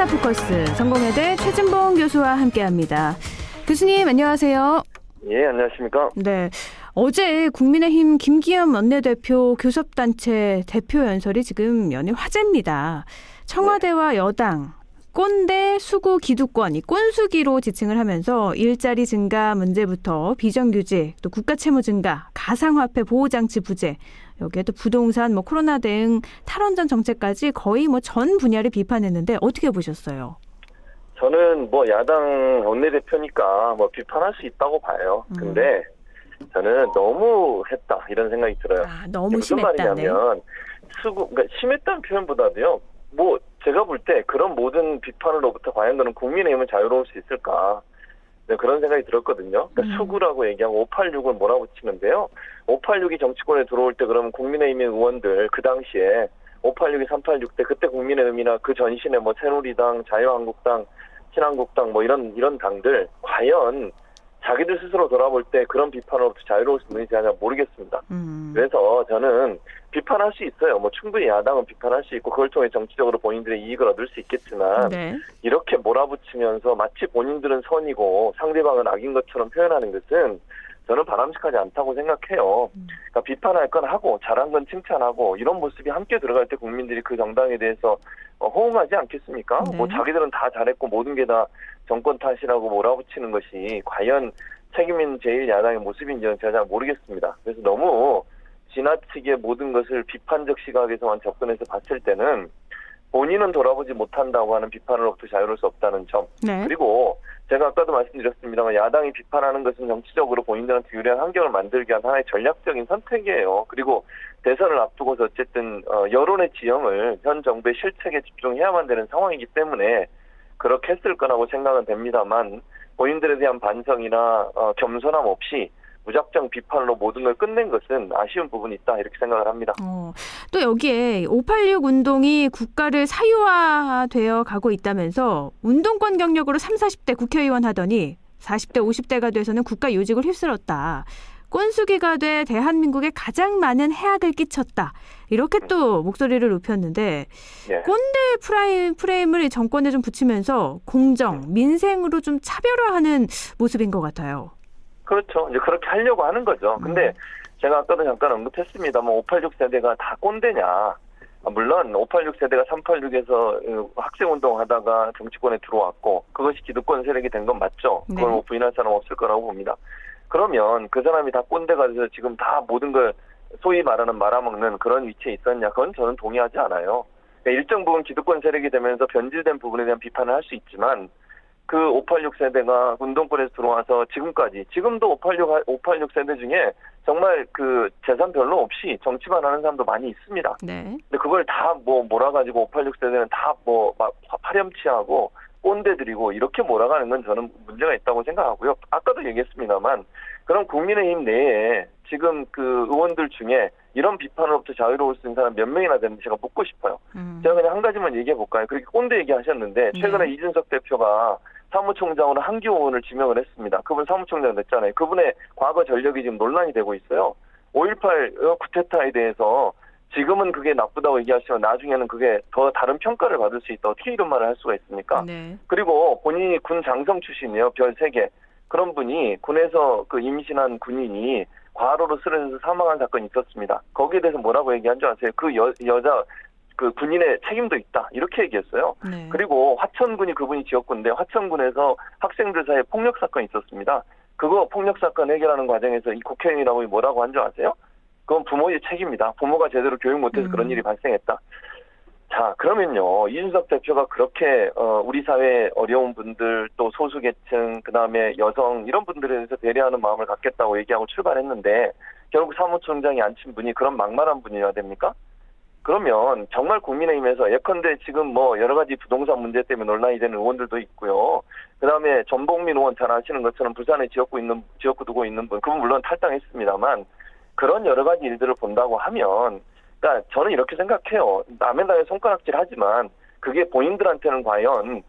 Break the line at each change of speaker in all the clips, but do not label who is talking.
4차 포커스 성공회대 최진봉 교수와 함께합니다. 교수님 안녕하세요.
예, 안녕하십니까.
네. 어제 국민의힘 김기현 원내대표 교섭단체 대표 연설이 지금 연일 화제입니다. 청와대와 여당 꼰대 수구 기득권, 이 꼰수기로 지칭을 하면서 일자리 증가 문제부터 비정규직, 또 국가 채무 증가, 가상화폐 보호장치 부재, 여기에 또 부동산, 뭐 코로나 대응, 탈원전 정책까지 거의 뭐 전 분야를 비판했는데 어떻게 보셨어요?
저는 뭐 야당 원내대표니까 뭐 비판할 수 있다고 봐요.
음.
근데 저는 너무 했다 이런 생각이 들어요.
아, 너무
무슨
심했다네.
말이냐면 수구 그러니까 심했다는 표현보다도요. 뭐 제가 볼 때 그런 모든 비판으로부터 과연 그는 국민의힘은 자유로울 수 있을까? 네, 그런 생각이 들었거든요. 그러니까
음.
수구라고 얘기하고 586을 몰아붙이는데요. 586이 정치권에 들어올 때 그러면 국민의힘 의원들 그 당시에 586이 386 때 그때 국민의힘이나 그 전신에 뭐 새누리당, 자유한국당, 신한국당 뭐 이런 이런 당들 과연 자기들 스스로 돌아볼 때 그런 비판으로부터 자유로울 수 있는지 잘 모르겠습니다.
음.
그래서 저는 비판할 수 있어요. 뭐 충분히 야당은 비판할 수 있고 그걸 통해 정치적으로 본인들의 이익을 얻을 수 있겠지만
네.
이렇게 몰아붙이면서 마치 본인들은 선이고 상대방은 악인 것처럼 표현하는 것은 저는 바람직하지 않다고 생각해요.
음.
그러니까 비판할 건 하고 잘한 건 칭찬하고 이런 모습이 함께 들어갈 때 국민들이 그 정당에 대해서 어, 호응하지 않겠습니까?
네.
뭐 자기들은 다 잘했고 모든 게 다 정권 탓이라고 몰아붙이는 것이 과연 책임 있는 제1야당의 모습인지는 제가 잘 모르겠습니다. 그래서 너무 지나치게 모든 것을 비판적 시각에서만 접근해서 봤을 때는 본인은 돌아보지 못한다고 하는 비판으로부터 자유로울 수 없다는 점.
네.
그리고 제가 아까도 말씀드렸습니다만 야당이 비판하는 것은 정치적으로 본인들한테 유리한 환경을 만들기 위한 하나의 전략적인 선택이에요. 그리고 대선을 앞두고서 어쨌든 어, 여론의 지형을 현 정부의 실책에 집중해야만 되는 상황이기 때문에 그렇게 했을 거라고 생각은 됩니다만 본인들에 대한 반성이나 어, 겸손함 없이 무작정 비판으로 모든 걸 끝낸 것은 아쉬운 부분이 있다 이렇게 생각을 합니다.
어, 또 여기에 586 운동이 국가를 사유화되어 가고 있다면서 운동권 경력으로 3, 40대 국회의원 하더니 40대, 50대가 돼서는 국가 요직을 휩쓸었다. 꼰수기가 돼 대한민국에 가장 많은 해악을 끼쳤다. 이렇게 또 목소리를 높였는데
예.
꼰대 프라임, 프레임을 이 정권에 좀 붙이면서 공정, 민생으로 좀 차별화하는 모습인 것 같아요.
그렇죠. 이제 그렇게 하려고 하는 거죠. 근데
음.
제가 아까도 잠깐 언급했습니다만 586 세대가 다 꼰대냐. 아, 물론 586 세대가 386에서 학생 운동 하다가 정치권에 들어왔고 그것이 기득권 세력이 된 건 맞죠.
네.
그걸 뭐 부인할 사람 없을 거라고 봅니다. 그러면 그 사람이 다 꼰대가 돼서 지금 다 모든 걸 소위 말하는 말아먹는 그런 위치에 있었냐? 그건 저는 동의하지 않아요. 그러니까 일정 부분 기득권 세력이 되면서 변질된 부분에 대한 비판을 할 수 있지만 그 586 세대가 운동권에서 들어와서 지금까지 지금도 586 586 세대 중에 정말 그 재산 별로 없이 정치만 하는 사람도 많이 있습니다.
네.
근데 그걸 다 뭐 몰아가지고 586 세대는 다뭐 파렴치하고 꼰대들이고 이렇게 몰아가는 건 저는 문제가 있다고 생각하고요. 아까도 얘기했습니다만 그럼 국민의힘 내에 지금 그 의원들 중에 이런 비판으로부터 자유로울 수 있는 사람 몇 명이나 되는지 제가 묻고 싶어요.
음.
제가 그냥 한 가지만 얘기해 볼까요? 그렇게 꼰대 얘기하셨는데 최근에
네.
이준석 대표가 사무총장으로 한기호 의원을 지명을 했습니다. 그분 사무총장 됐잖아요. 그분의 과거 전력이 지금 논란이 되고 있어요. 5.18 쿠데타에 대해서 지금은 그게 나쁘다고 얘기하시면 나중에는 그게 더 다른 평가를 받을 수 있다. 어떻게 이런 말을 할 수가 있습니까?
네.
그리고 본인이 군 장성 출신이에요. 별 3개. 그런 분이 군에서 그 임신한 군인이 과로로 쓰러져서 사망한 사건이 있었습니다. 거기에 대해서 뭐라고 얘기한 줄 아세요? 그 여, 여자, 그 군인의 책임도 있다. 이렇게 얘기했어요.
네.
그리고 화천군이 그분이 지었군데 화천군에서 학생들 사이에 폭력 사건이 있었습니다. 그거 폭력 사건 해결하는 과정에서 이 국회의원이라고 뭐라고 한 줄 아세요? 그건 부모의 책임이다. 부모가 제대로 교육 못해서
음.
그런 일이 발생했다. 자, 그러면요. 이준석 대표가 그렇게 어, 우리 사회 어려운 분들 또 소수 계층 그다음에 여성 이런 분들에 대해서 배려하는 마음을 갖겠다고 얘기하고 출발했는데 결국 사무총장이 앉힌 분이 그런 막말한 분이어야 됩니까? 그러면 정말 국민의힘에서 예컨대 지금 뭐 여러 가지 부동산 문제 때문에 논란이 되는 의원들도 있고요. 그다음에 전복민 의원 잘 아시는 것처럼 부산에 지역구 있는 지역구 두고 있는 분 그분 물론 탈당했습니다만 그런 여러 가지 일들을 본다고 하면 그러니까 저는 이렇게 생각해요. 남의 나라에 손가락질 하지만 그게 본인들한테는 과연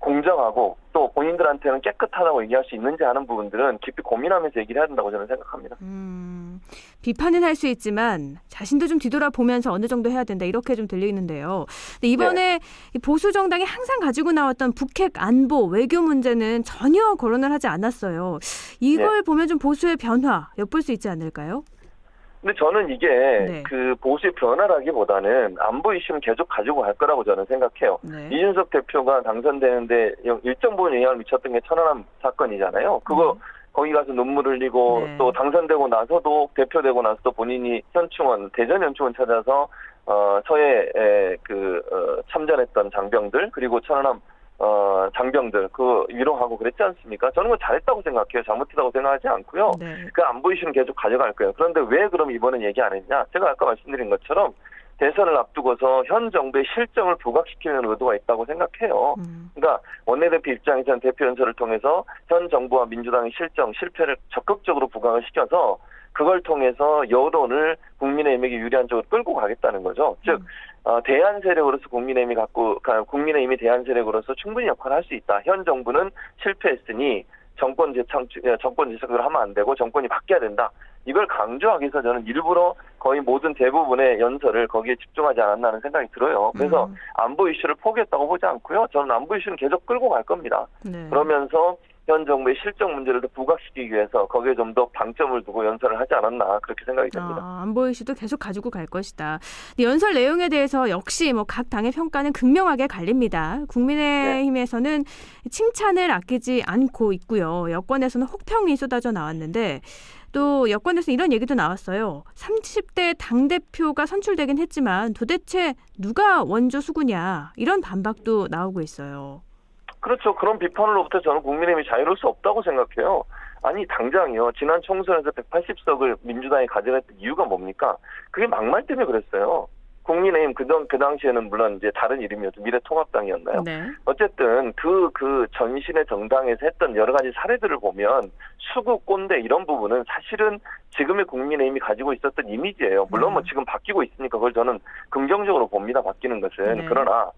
공정하고 또 본인들한테는 깨끗하다고 얘기할 수 있는지 하는 부분들은 깊이 고민하면서 얘기를 해야 된다고 저는 생각합니다.
음, 비판은 할 수 있지만 자신도 좀 뒤돌아보면서 어느 정도 해야 된다 이렇게 좀 들리는데요. 근데 이번에 이 보수 정당이 항상 가지고 나왔던 북핵 안보 외교 문제는 전혀 거론을 하지 않았어요. 이걸 보면 좀 보수의 변화 엿볼 수 있지 않을까요?
근데 저는 이게
네.
그 보수의 변화라기보다는 안보 이슈는 계속 가지고 갈 거라고 저는 생각해요.
네.
이준석 대표가 당선되는데 일정 부분 영향을 미쳤던 게 천안함 사건이잖아요. 그거 거기 가서 눈물 흘리고
네.
또 당선되고 나서도 대표되고 나서도 본인이 현충원 대전 현충원 찾아서 어 서해 그 어, 참전했던 장병들 그리고 천안함 어 장병들 그 위로하고 그랬지 않습니까? 저는 그 잘했다고 생각해요. 잘못했다고 생각하지 않고요.
네.
그 안 보 이슈는 계속 가져갈 거예요. 그런데 왜 그럼 이번엔 얘기 안 했냐? 제가 아까 말씀드린 것처럼 대선을 앞두고서 현 정부의 실정을 부각시키는 의도가 있다고 생각해요.
음,
그러니까 원내대표 입장에서는 대표 연설을 통해서 현 정부와 민주당의 실정, 실패를 적극적으로 부각을 시켜서 그걸 통해서 여론을 국민의힘에게 유리한 쪽으로 끌고 가겠다는 거죠. 즉,
음.
어, 대한 세력으로서 국민의힘이 갖고, 가- 국민의힘이 대한 세력으로서 충분히 역할을 할 수 있다. 현 정부는 실패했으니 정권 재창출, 예, 정권 재창출을 하면 안 되고 정권이 바뀌어야 된다. 이걸 강조하기 위해서 저는 일부러 거의 모든 대부분의 연설을 거기에 집중하지 않았나 하는 생각이 들어요. 그래서
음,
안보 이슈를 포기했다고 보지 않고요. 저는 안보 이슈는 계속 끌고 갈 겁니다.
네.
그러면서 현 정부의 실정 문제를 더 부각시키기 위해서 거기에 좀 더 방점을 두고 연설을 하지 않았나 그렇게 생각이 됩니다.
아, 안보 이슈도 계속 가지고 갈 것이다. 연설 내용에 대해서 역시 뭐 각 당의 평가는 극명하게 갈립니다. 국민의힘에서는 칭찬을 아끼지 않고 있고요. 여권에서는 혹평이 쏟아져 나왔는데 또 여권에서 이런 얘기도 나왔어요. 30대 당 대표가 선출되긴 했지만 도대체 누가 원조 수구냐 이런 반박도 나오고 있어요.
그렇죠. 그런 비판으로부터 저는 국민의힘이 자유로울 수 없다고 생각해요. 아니 당장이요. 지난 총선에서 180석을 민주당이 가져갔던 이유가 뭡니까? 그게 막말 때문에 그랬어요. 국민의힘 그당 그 당시에는 물론 이제 다른 이름이었죠. 미래통합당이었나요?
네.
어쨌든 그, 그 전신의 정당에서 했던 여러 가지 사례들을 보면 수구, 꼰대 이런 부분은 사실은 지금의 국민의힘이 가지고 있었던 이미지예요. 물론 뭐
음.
지금 바뀌고 있으니까 그걸 저는 긍정적으로 봅니다. 바뀌는 것은.
네.
그러나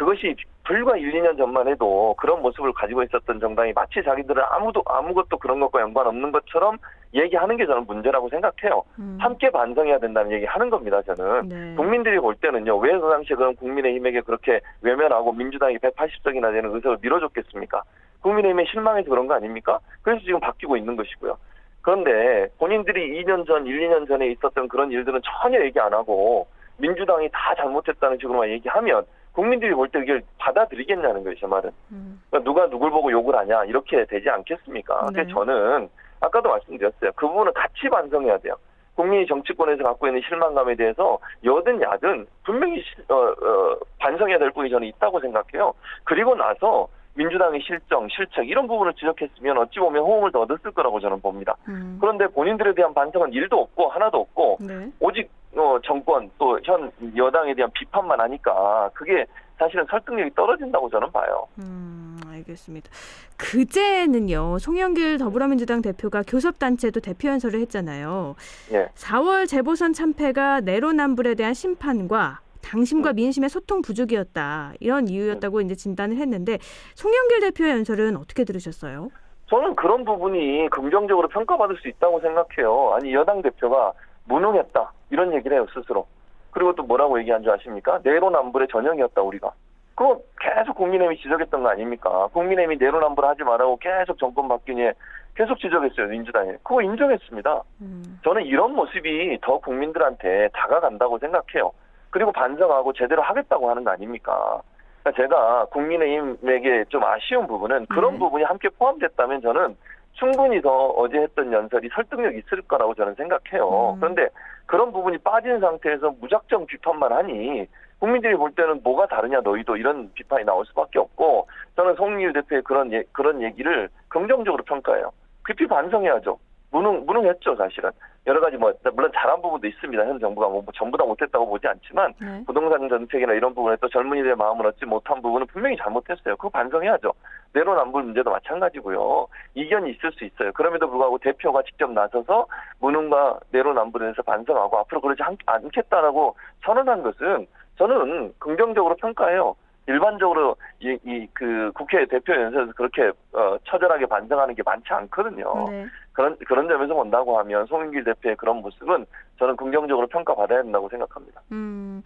그것이 불과 1, 2년 전만 해도 그런 모습을 가지고 있었던 정당이 마치 자기들은 아무도, 아무것도 그런 것과 연관 없는 것처럼 얘기하는 게 저는 문제라고 생각해요.
음.
함께 반성해야 된다는 얘기 하는 겁니다, 저는.
네.
국민들이 볼 때는요, 왜 그 당시에 그럼 국민의힘에게 그렇게 외면하고 민주당이 180석이나 되는 의석을 밀어줬겠습니까? 국민의힘에 실망해서 그런 거 아닙니까? 그래서 지금 바뀌고 있는 것이고요. 그런데 본인들이 2년 전, 1, 2년 전에 있었던 그런 일들은 전혀 얘기 안 하고 민주당이 다 잘못했다는 식으로만 얘기하면 국민들이 볼 때 이걸 받아들이겠냐는 거예요, 제 말은.
음.
그러니까 누가 누굴 보고 욕을 하냐, 이렇게 되지 않겠습니까?
네.
그래서 저는 아까도 말씀드렸어요. 그 부분은 같이 반성해야 돼요. 국민이 정치권에서 갖고 있는 실망감에 대해서 여든 야든 분명히 시- 어, 어, 반성해야 될 부분이 저는 있다고 생각해요. 그리고 나서 민주당의 실정, 실책 이런 부분을 지적했으면 어찌 보면 호응을 더 얻었을 거라고 저는 봅니다.
음.
그런데 본인들에 대한 반성은 일도 없고 하나도 없고
네.
오직 어, 정권 또 현 여당에 대한 비판만 하니까 그게 사실은 설득력이 떨어진다고 저는 봐요.
음, 알겠습니다. 그제는요, 송영길 더불어민주당 대표가 교섭단체도 대표 연설을 했잖아요.
예.
4월 재보선 참패가 내로남불에 대한 심판과 당심과 민심의 소통 부족이었다. 이런 이유였다고 이제 진단을 했는데, 송영길 대표의 연설은 어떻게 들으셨어요?
저는 그런 부분이 긍정적으로 평가받을 수 있다고 생각해요. 아니 여당 대표가 무능했다 이런 얘기를 해요 스스로. 그리고 또 뭐라고 얘기한 줄 아십니까? 내로남불의 전형이었다 우리가. 그거 계속 국민의힘이 지적했던 거 아닙니까? 국민의힘이 내로남불 하지 말라고 계속 정권 바뀌니 계속 지적했어요 민주당이. 그거 인정했습니다.
음,
저는 이런 모습이 더 국민들한테 다가간다고 생각해요. 그리고 반성하고 제대로 하겠다고 하는 거 아닙니까? 그러니까 제가 국민의힘에게 좀 아쉬운 부분은 그런
네.
부분이 함께 포함됐다면 저는 충분히 더 어제 했던 연설이 설득력 있을 거라고 저는 생각해요.
음.
그런데 그런 부분이 빠진 상태에서 무작정 비판만 하니 국민들이 볼 때는 뭐가 다르냐 너희도 이런 비판이 나올 수밖에 없고 저는 송일 대표의 그런 예, 그런 얘기를 긍정적으로 평가해요. 깊이 반성해야죠. 무능 무능했죠 사실은 여러 가지 뭐 물론 잘한 부분도 있습니다. 현 정부가 뭐 전부 다 못했다고 보지 않지만
네.
부동산 정책이나 이런 부분에 또 젊은이들의 마음을 얻지 못한 부분은 분명히 잘못했어요. 그거 반성해야죠. 내로남불 문제도 마찬가지고요. 이견이 있을 수 있어요. 그럼에도 불구하고 대표가 직접 나서서 무능과 내로남불에 대해서 반성하고 앞으로 그러지 않, 않겠다라고 선언한 것은 저는 긍정적으로 평가해요. 일반적으로 이 그 국회 대표 연설에서 그렇게 어, 처절하게 반성하는 게 많지 않거든요.
네.
그런 그런 점에서 본다고 하면 송영길 대표의 그런 모습은 저는 긍정적으로 평가받아야 된다고 생각합니다.
음,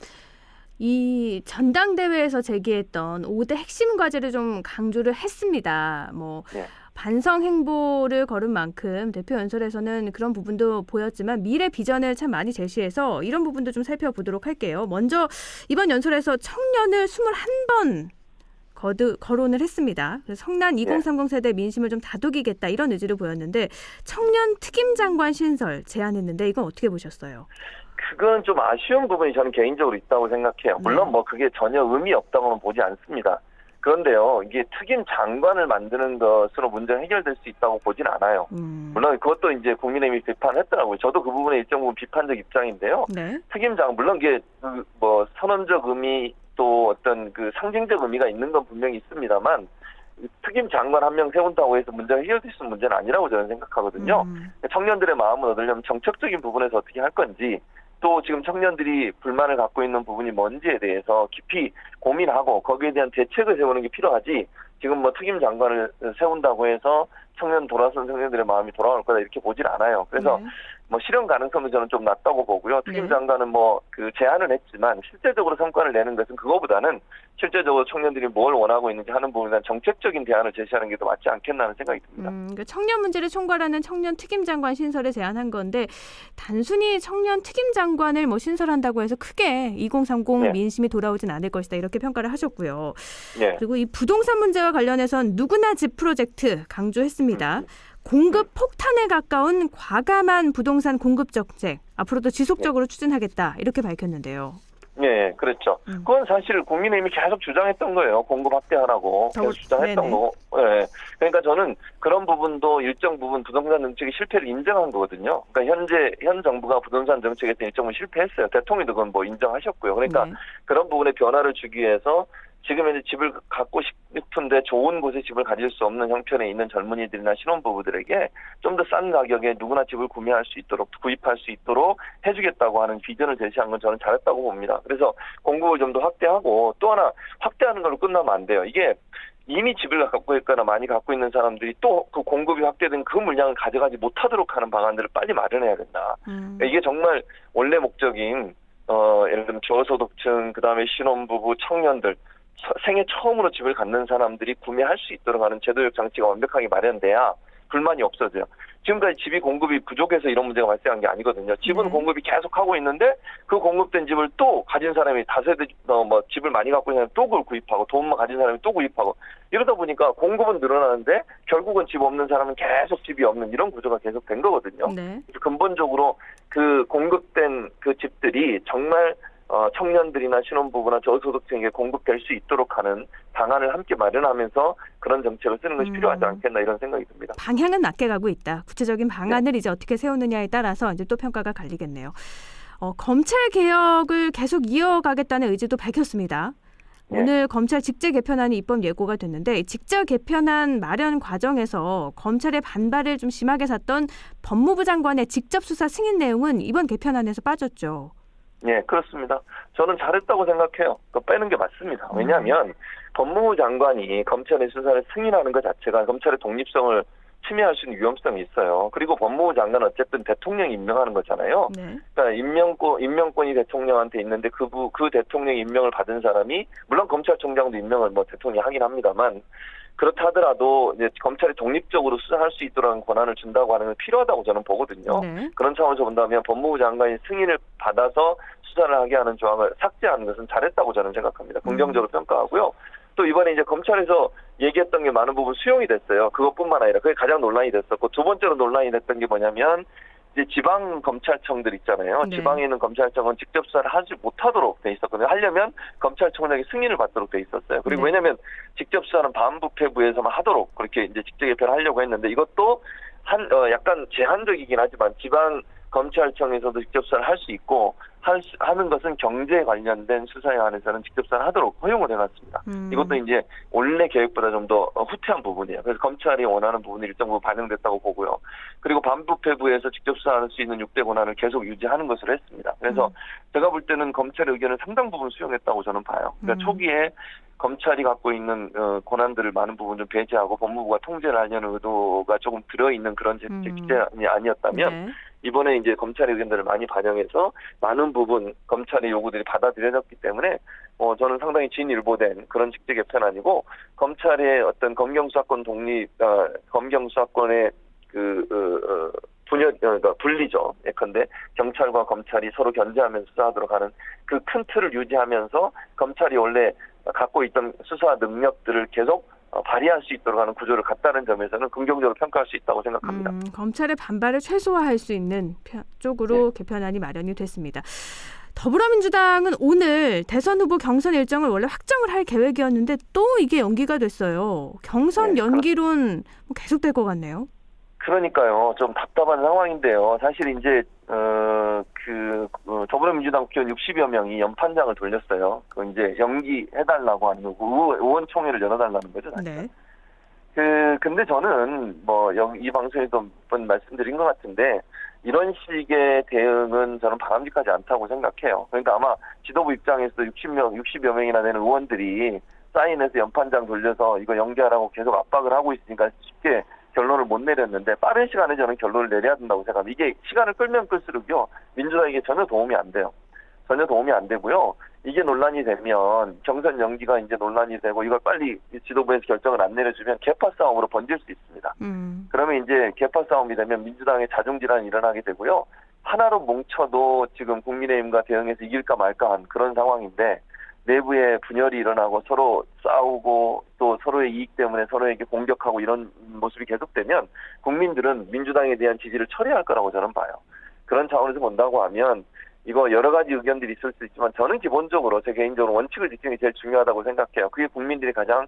이 전당대회에서 제기했던 5대 핵심 과제를 좀 강조를 했습니다. 뭐
예.
반성 행보를 걸은 만큼 대표 연설에서는 그런 부분도 보였지만 미래 비전을 참 많이 제시해서 이런 부분도 좀 살펴보도록 할게요. 먼저 이번 연설에서 청년을 21번 거드, 거론을 했습니다. 그래서 성난 2030 세대 민심을 좀 다독이겠다 이런 의지를 보였는데 청년 특임 장관 신설 제안했는데 이건 어떻게 보셨어요?
그건 좀 아쉬운 부분이 저는 개인적으로 있다고 생각해요. 물론 뭐 그게 전혀 의미 없다고는 보지 않습니다. 그런데요, 이게 특임 장관을 만드는 것으로 문제가 해결될 수 있다고 보진 않아요.
음,
물론 그것도 이제 국민의힘이 비판했더라고요. 저도 그 부분에 일정 부분 비판적 입장인데요.
네.
특임 장 물론 이게 그 뭐 선언적 의미 또 어떤 그 상징적 의미가 있는 건 분명히 있습니다만 특임 장관 한 명 세운다고 해서 문제가 해결될 수 있는 문제는 아니라고 저는 생각하거든요.
음,
청년들의 마음을 얻으려면 정책적인 부분에서 어떻게 할 건지 또 지금 청년들이 불만을 갖고 있는 부분이 뭔지에 대해서 깊이 고민하고 거기에 대한 대책을 세우는 게 필요하지 지금 뭐 특임 장관을 세운다고 해서 청년 돌아선 청년들의 마음이 돌아올 거다 이렇게 보질 않아요. 그래서
네.
뭐 실현 가능성은 저는 좀 낮다고 보고요. 특임
네.
장관은 뭐 그 제안은 했지만 실제적으로 성과를 내는 것은 그거보다는 실제적으로 청년들이 뭘 원하고 있는지 하는 부분에 대한 정책적인 대안을 제시하는 게 더 맞지 않겠나 하는 생각이 듭니다.
음, 그러니까 청년 문제를 총괄하는 청년 특임 장관 신설을 제안한 건데 단순히 청년 특임 장관을 뭐 신설한다고 해서 크게 2030
네.
민심이 돌아오진 않을 것이다 이렇게 평가를 하셨고요.
예.
그리고 이 부동산 문제와 관련해선 누구나 집 프로젝트 강조했습니다.
음.
공급 폭탄에 가까운 과감한 부동산 공급 정책 앞으로도 지속적으로 추진하겠다 이렇게 밝혔는데요.
예, 그렇죠.
음.
그건 사실 국민의힘이 계속 주장했던 거예요. 공급 확대하라고
더-
계속 주장했던
네네.
거고. 예. 그러니까 저는 그런 부분도 일정 부분 부동산 정책의 실패를 인정한 거거든요. 그러니까 현재 현 정부가 부동산 정책에 대한 일정 부분 실패했어요. 대통령도 그건 뭐 인정하셨고요. 그러니까
네.
그런 부분에 변화를 주기 위해서 지금 이제 집을 갖고 싶은데 좋은 곳에 집을 가질 수 없는 형편에 있는 젊은이들이나 신혼부부들에게 좀 더 싼 가격에 누구나 집을 구매할 수 있도록 구입할 수 있도록 해주겠다고 하는 비전을 제시한 건 저는 잘했다고 봅니다. 그래서 공급을 좀 더 확대하고 또 하나 확대하는 걸로 끝나면 안 돼요. 이게 이미 집을 갖고 있거나 많이 갖고 있는 사람들이 또 그 공급이 확대된 그 물량을 가져가지 못하도록 하는 방안들을 빨리 마련해야 된다.
음.
이게 정말 원래 목적인 어 예를 들면 저소득층 그다음에 신혼부부 청년들 처- 생애 처음으로 집을 갖는 사람들이 구매할 수 있도록 하는 제도적 장치가 완벽하게 마련돼야 불만이 없어져요. 지금까지 집이 공급이 부족해서 이런 문제가 발생한 게 아니거든요. 집은
네.
공급이 계속 하고 있는데 그 공급된 집을 또 가진 사람이 다세대 어, 뭐 집을 많이 갖고 있는 사람이 또 그걸 구입하고 돈만 가진 사람이 또 구입하고 이러다 보니까 공급은 늘어나는데 결국은 집 없는 사람은 계속 집이 없는 이런 구조가 계속 된 거거든요.
네.
근본적으로 그 공급된 그 집들이 정말 어, 청년들이나 신혼부부나 저소득층에게 공급될 수 있도록 하는 방안을 함께 마련하면서 그런 정책을 쓰는 것이
음.
필요하지 않겠나 이런 생각이 듭니다.
방향은 낮게 가고 있다. 구체적인
네.
방안을 이제 어떻게 세우느냐에 따라서 이제 또 평가가 갈리겠네요. 어, 검찰 개혁을 계속 이어가겠다는 의지도 밝혔습니다.
네.
오늘 검찰 직제 개편안이 입법 예고가 됐는데 이 직제 개편안 마련 과정에서 검찰의 반발을 좀 심하게 샀던 법무부 장관의 직접 수사 승인 내용은 이번 개편안에서 빠졌죠.
예, 그렇습니다. 저는 잘했다고 생각해요. 그 빼는 게 맞습니다. 왜냐하면 법무부 장관이 검찰의 수사를 승인하는 것 자체가 검찰의 독립성을 침해할 수 있는 위험성이 있어요. 그리고 법무부 장관은 어쨌든 대통령이 임명하는 거잖아요.
네.
그러니까 임명권 임명권이 대통령한테 있는데 그부 그 대통령 임명을 받은 사람이 물론 검찰총장도 임명을 뭐 대통령이 하긴 합니다만 그렇다 하더라도 이제 검찰이 독립적으로 수사할 수 있도록 권한을 준다고 하는 건 필요하다고 저는 보거든요.
네.
그런 차원에서 본다면 법무부 장관이 승인을 받아서 수사를 하게 하는 조항을 삭제하는 것은 잘했다고 저는 생각합니다. 긍정적으로 평가하고요. 또 이번에 이제 검찰에서 얘기했던 게 많은 부분 수용이 됐어요. 그것뿐만 아니라 그게 가장 논란이 됐었고 두 번째로 논란이 됐던 게 뭐냐면 이제 지방 검찰청들 있잖아요.
네.
지방에 있는 검찰청은 직접 수사를 하지 못하도록 돼 있었거든요. 하려면 검찰총장이 승인을 받도록 돼 있었어요. 그리고
네.
왜냐하면 직접 수사는 반부패부에서만 하도록 그렇게 이제 직접 개편을 하려고 했는데 이것도 한 어, 약간 제한적이긴 하지만 지방 검찰청에서도 직접 수사를 할 수 있고 하는 것은 경제 관련된 수사에 한해서는 직접 수사하도록 허용을 해놨습니다.
음.
이것도 이제 원래 계획보다 좀 더 후퇴한 부분이에요. 그래서 검찰이 원하는 부분이 일정 부분 반영됐다고 보고요. 그리고 반부패부에서 직접 수사할 수 있는 6대 권한을 계속 유지하는 것으로 했습니다. 그래서
음.
제가 볼 때는 검찰의 의견을 상당 부분 수용했다고 저는 봐요. 그러니까
음.
초기에 검찰이 갖고 있는 어, 권한들을 많은 부분 좀 배제하고 법무부가 통제를 하려는 의도가 조금 들어있는 그런 제-
음.
아니었다면
네.
이번에 이제 검찰의 의견들을 많이 반영해서 많은 부분 검찰의 요구들이 받아들여졌기 때문에 어 저는 상당히 진일보된 그런 직제 개편안이고 검찰의 어떤 검경 수사권 독립 어, 검경 수사권의 그 어, 어, 분열 어, 그러니까 분리죠. 예컨대 경찰과 검찰이 서로 견제하면서 수사하도록 하는 그 큰 틀을 유지하면서 검찰이 원래 갖고 있던 수사 능력들을 계속 어, 발휘할 수 있도록 하는 구조를 갖다는 점에서는 긍정적으로 평가할 수 있다고 생각합니다.
음, 검찰의 반발을 최소화할 수 있는 편- 쪽으로
네.
개편안이 마련이 됐습니다. 더불어민주당은 오늘 대선 후보 경선 일정을 원래 확정을 할 계획이었는데 또 이게 연기가 됐어요. 경선
네,
연기론 뭐 계속될 것 같네요.
그러니까요. 좀 답답한 상황인데요. 사실 이제 어그 더불어민주당 국회의원 60여 명이 연판장을 돌렸어요. 그 이제 연기해달라고 하는 거고 의원- 의원총회를 열어달라는 거죠. 사실.
네.
그 근데 저는 뭐이 방송에도 몇번 말씀드린 것 같은데 이런 식의 대응은 저는 바람직하지 않다고 생각해요. 그러니까 아마 지도부 입장에서도 60명, 60여 명이나 되는 의원들이 사인해서 연판장 돌려서 이거 연기하라고 계속 압박을 하고 있으니까 쉽게 결론을 못 내렸는데 빠른 시간에 저는 결론을 내려야 된다고 생각합니다. 이게 시간을 끌면 끌수록요 민주당에게 전혀 도움이 안 돼요. 전혀 도움이 안 되고요. 이게 논란이 되면 경선 연기가 이제 논란이 되고 이걸 빨리 지도부에서 결정을 안 내려주면 개파 싸움으로 번질 수 있습니다.
음.
그러면 이제 개파 싸움이 되면 민주당의 자중질환이 일어나게 되고요. 하나로 뭉쳐도 지금 국민의힘과 대응해서 이길까 말까 한 그런 상황인데 내부에 분열이 일어나고 서로 싸우고 또 서로의 이익 때문에 서로에게 공격하고 이런 모습이 계속되면 국민들은 민주당에 대한 지지를 철회할 거라고 저는 봐요. 그런 차원에서 본다고 하면 이거 여러 가지 의견들이 있을 수 있지만 저는 기본적으로 제 개인적으로 원칙을 지키는 게 제일 중요하다고 생각해요. 그게 국민들이 가장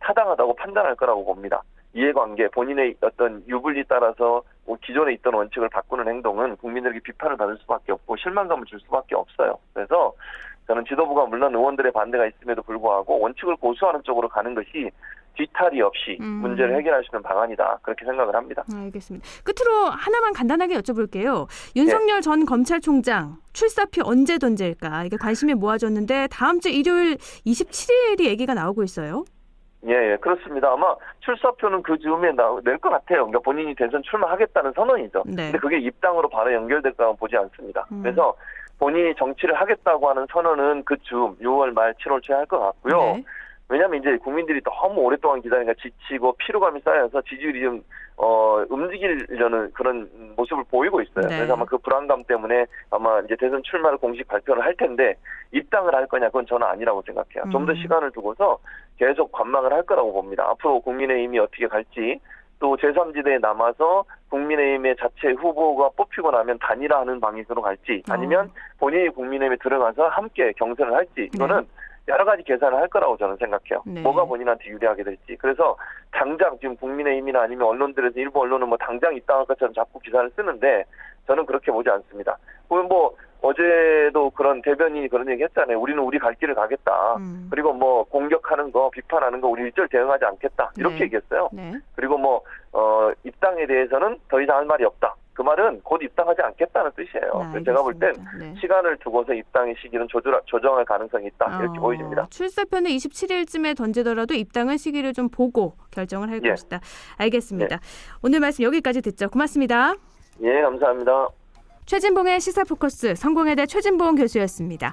타당하다고 판단할 거라고 봅니다. 이해관계, 본인의 어떤 유불리 따라서 뭐 기존에 있던 원칙을 바꾸는 행동은 국민들에게 비판을 받을 수밖에 없고 실망감을 줄 수밖에 없어요. 그래서 저는 지도부가 물론 의원들의 반대가 있음에도 불구하고 원칙을 고수하는 쪽으로 가는 것이 뒤탈이 없이
음.
문제를 해결할 수 있는 방안이다. 그렇게 생각을 합니다.
알겠습니다. 끝으로 하나만 간단하게 여쭤볼게요. 윤석열
네.
전 검찰총장 출사표 언제 던질까 이게 관심이 모아졌는데 다음 주 일요일 27일이 얘기가 나오고 있어요.
예, 예, 그렇습니다. 아마 출사표는 그 즈음에 낼 것 같아요. 그러니까 본인이 대선 출마하겠다는 선언이죠.
네.
근데 그게 입당으로 바로 연결될까 보지 않습니다.
음.
그래서 본인이 정치를 하겠다고 하는 선언은 그 즈음 6월 말 7월 초에 할 것 같고요.
네.
왜냐하면 이제 국민들이 너무 오랫동안 기다리니까 지치고 피로감이 쌓여서 지지율이 좀 어, 움직이려는 그런 모습을 보이고 있어요.
네.
그래서 아마 그 불안감 때문에 아마 이제 대선 출마를 공식 발표를 할 텐데 입당을 할 거냐 그건 저는 아니라고 생각해요. 좀더
음.
시간을 두고서 계속 관망을 할 거라고 봅니다. 앞으로 국민의힘이 어떻게 갈지 또 제3지대에 남아서 국민의힘의 자체 후보가 뽑히고 나면 단일화하는 방식으로 갈지 아니면
어.
본인이 국민의힘에 들어가서 함께 경선을 할지 이거는 여러 가지 계산을 할 거라고 저는 생각해요.
네.
뭐가 본인한테 유리하게 될지. 그래서 당장 지금 국민의힘이나 아니면 언론들에서 일부 언론은 뭐 당장 입당할 것처럼 자꾸 기사를 쓰는데 저는 그렇게 보지 않습니다. 그러면 뭐 어제도 그런 대변인이 그런 얘기 했잖아요. 우리는 우리 갈 길을 가겠다.
음.
그리고 뭐 공격하는 거, 비판하는 거 우리 일절 대응하지 않겠다. 이렇게
네.
얘기했어요.
네.
그리고 뭐 어, 입당에 대해서는 더 이상 할 말이 없다. 그 말은 곧 입당하지 않겠다는 뜻이에요.
네,
그래서 제가 볼땐
알겠습니다. 네.
시간을 두고서 입당의 시기는 조절, 조정할 가능성이 있다. 이렇게
어,
보여집니다.
출사표는 27일쯤에 던지더라도 입당은 시기를 좀 보고 결정을 할
예.
것이다. 알겠습니다. 오늘 말씀 여기까지 듣죠. 고맙습니다.
예, 감사합니다.
최진봉의 시사 포커스 성공회대 최진봉 교수였습니다.